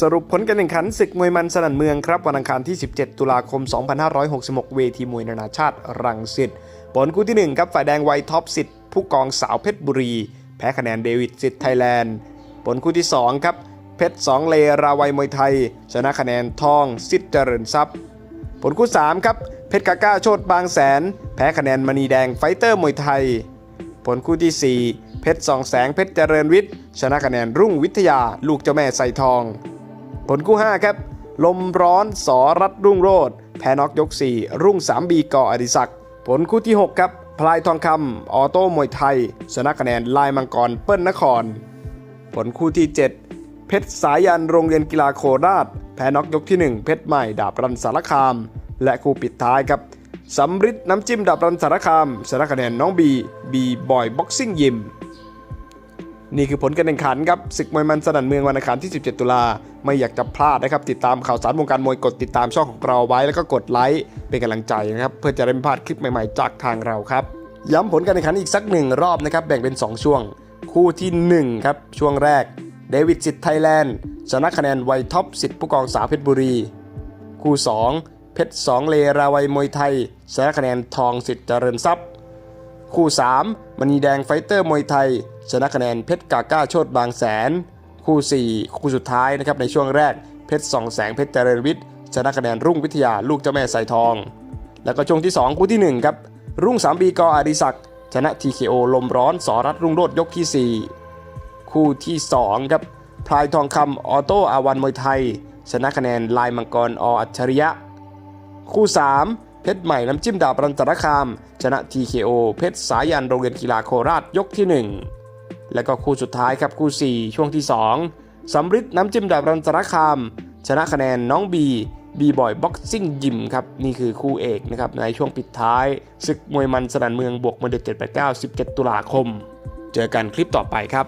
สรุปผลการแข่งขันศึกมวยมันสนั่นเมืองครับ วันอังคารที่ 17 ตุลาคม 2566 เวทีมวยนานาชาติรังสิตผลคู่ที่ 1 ครับ ฝ่ายแดงไวท็อปสิทธิ์ผู้กองสาวเพชรบุรี แพ้คะแนนเดวิดสิทธิ์ไทยแลนด์ ผลคู่ที่ 2 ครับ เพชรสองเลราวัยมวยไทย ชนะคะแนนทองสิทธิ์เจริญทรัพย์ ผลคู่ 3 ครับ เพชรกาก้าโชดบางแสน แพ้คะแนนมณีแดงไฟเตอร์มวยไทย ผลคู่ที่ 4 เพชรสองแสงเพชรเจริญวิทย์ชนะคะแนนรุ่งวิทยาลูกเจ้าแม่ไซทอง ผลคู่ 5 ครับ ลมร้อนสอรัดรุ่งโรดแพ้น็อกยก 4 รุ่ง 3 บีก่ออดิศักดิ์ผลคู่ที่ 6 ครับ พลายทองคำออโต้มวยไทย ชนะคะแนนลายมังกรเปิ้ลนคร ผลคู่ที่ 7 เพชรสายันโรงเรียนกีฬาโคราช แพ้น็อกยกที่ 1 เพชรใหม่ดาบรันสารคาม และคู่ปิดท้ายครับสำริดน้ำจิ้มดาบรันสารคามชนะคะแนนน้องบีบีบอยบ็อกซิ่งยิม นี่คือผลการแข่งขันครับศึกมวยมันสนั่นเมืองวันอังคารที่ 17 ตุลาไม่อยากจะพลาดนะครับ ติดตามข่าวสารวงการมวยกดติดตามช่องของเราไว้แล้วก็กดไลค์เป็นกำลังใจนะครับ เพื่อจะได้ไม่พลาดคลิปใหม่ๆจากทางเราครับ ย้ำผลการแข่งขันอีกสักหนึ่งรอบนะครับ แบ่งเป็น 2 ช่วง คู่ที่ 1 ครับ ช่วงแรกเดวิดสิทธิ์ไทยแลนด์ชนะคะแนนไวท็อปสิทธิ์ผู้กองสาวเพชรบุรี คู่ 2 เพชรสองเลราวัยมวยไทยชนะคะแนนทองสิทธิ์เจริญทรัพย์ คู่ 3มณีแดงไฟเตอร์มวยไทย ชนะคะแนนเพชรกาก้าโชดบางแสน คู่ 4 คู่สุดท้ายนะครับในช่วงแรกเพชรสองแสงเพชรเจริญวิทย์ชนะคะแนนรุ่งวิทยาลูกเจ้าแม่ใสทอง แล้วก็ช่วงที่ 2 คู่ที่1ครับรุ่ง3บีกออดิศักดิ์ชนะ TKO ลมร้อนสอรัดรุ่งโรดยกที่ 4 คู่ที่2ครับพลายทองคำออโต้อาวันมวยไทย ชนะคะแนนลายมังกรออัจฉริยะ คู่ 3 เพชรใหม่น้ำจิ้มดาบรันตรคาม ชนะ TKO เพชรสายันโรงเรียนกีฬาโคราชยกที่ 1 และก็คู่สุดท้ายครับคู่ 4 ช่วงที่ 2สำริดน้ำจิ้มดาบรันตรคาม ชนะคะแนนน้องบีบีบอยบ็อกซิ่งยิมครับ นี่คือคู่เอกนะครับ ในช่วงปิดท้าย ศึกมวยมันสนันเมืองบวกมาเดือด789 17 ตุลาคม เจอกันคลิปต่อไปครับ